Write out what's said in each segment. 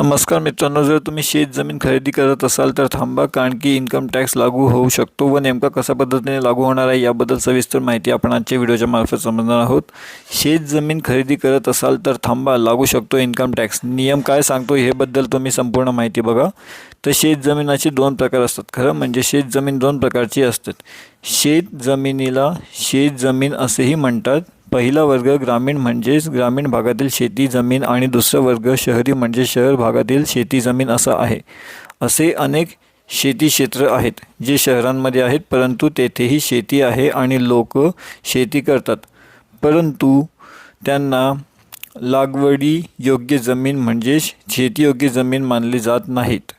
नमस्कार मित्रांनो जर तुम्ही शेत जमीन खरेदी करत असाल तर थांबा कारण की इन्कम टॅक्स लागू होऊ शकतो व नेमका कशा पद्धतीने लागू होणार आहे याबद्दल सविस्तर माहिती आपण आजच्या व्हिडिओच्या मार्फत समजणार आहोत. शेत जमीन खरेदी करत असाल तर थांबा लागू शकतो इन्कम टॅक्स नियम काय सांगतो हेबद्दल तुम्ही संपूर्ण माहिती बघा. तर शेत जमिनाचे दोन प्रकार असतात. खरं म्हणजे शेत जमीन दोन प्रकारची असतात. शेत जमिनीला शेत जमीन असेही म्हणतात. पहिला वर्ग ग्रामीण म्हणजेच ग्रामीण भागातील शेती जमीन आणि दुसरा वर्ग शहरी म्हणजे शहर भागातील शेती जमीन असा आहे. असे अनेक शेती क्षेत्र आहेत जे शहरांमध्ये आहेत परंतु तेथेही शेती आहे आणि लोक शेती करतात. परंतु त्यांना लागवडी योग्य जमीन म्हणजेच शेतीयोग्य जमीन मानली जात नाहीत.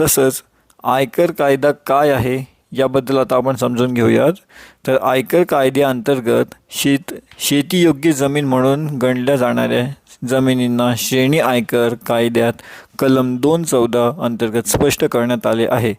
तसंच आयकर कायदा काय आहे? याबद्दल आता आपण समजून घेऊयात तर आयकर कायद्याअंतर्गत शेत शेतीयोग्य जमीन म्हणून गणल्या जाणाऱ्या जमिनींना श्रेणी आयकर कायद्यात कलम दोन चौदा अंतर्गत स्पष्ट करण्यात आले आहे.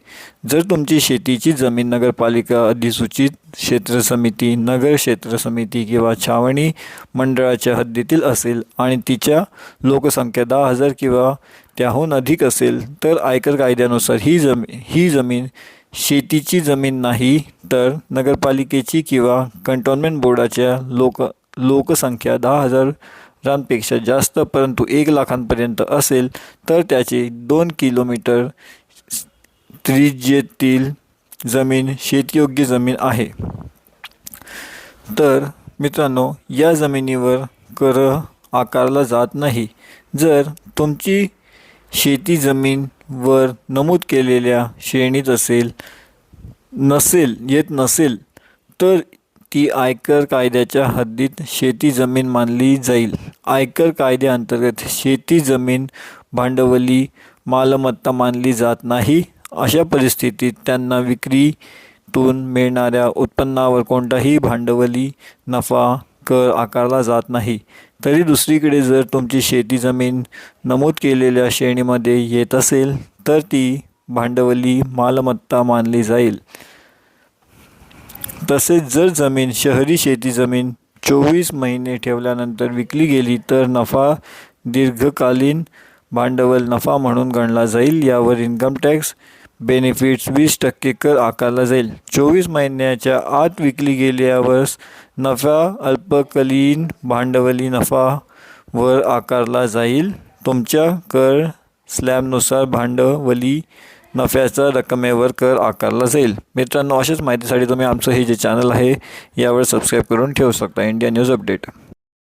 जर तुमची शेतीची जमीन नगरपालिका अधिसूचित क्षेत्र समिती नगर क्षेत्र समिती किंवा छावणी मंडळाच्या हद्दीतील असेल आणि तिच्या लोकसंख्या दहा हजार किंवा त्याहून अधिक असेल तर आयकर कायद्यानुसार ही जमी ही जमीन शेतीची जमीन नाही तर नगरपालिकेची किंवा कंटोन्मेंट बोर्डाच्या लोक लोकसंख्या दहा हजारांपेक्षा जास्त परंतु एक लाखांपर्यंत असेल तर त्याची दोन किलोमीटर त्रिज्येतील जमीन शेतीयोग्य जमीन आहे. तर मित्रांनो या जमिनीवर कर आकारला जात नाही. जर तुमची शेती जमीन वर नमूद केलेल्या श्रेणीत असेल नसेल येत नसेल तर ती आयकर कायद्याच्या हद्दीत शेती जमीन मानली जाईल. आयकर कायद्याअंतर्गत शेती जमीन भांडवली मालमत्ता मानली जात नाही. अशा परिस्थितीत त्यांना विक्रीतून मिळणाऱ्या उत्पन्नावर कोणताही भांडवली नफा कर आकारला जात नाही. तरी दुसरीकडे जर तुमची शेती जमीन नमूद केलेल्या श्रेणीमध्ये येत असेल तर ती भांडवली मालमत्ता मानली जाईल. तसेच जर जमीन शहरी शेती जमीन चोवीस महिने ठेवल्यानंतर विकली गेली तर नफा दीर्घकालीन भांडवल नफा म्हणून गणला जाईल. यावर इन्कम टॅक्स बेनिफिट्स वीस टक्के कर आकारला जाईल. चोवीस महिन्याच्या आत विकली गेल्यावर नफा अल्पकालीन भांडवली नफा वर आकारला जाईल. तुमच्या कर स्लॅबनुसार भांडवली नफ्याच्या रकमेवर कर आकारला जाईल. मित्रांनो अशाच माहितीसाठी तुम्ही आमचं हे जे चॅनल आहे यावर सबस्क्राईब करून ठेवू शकता. India news update.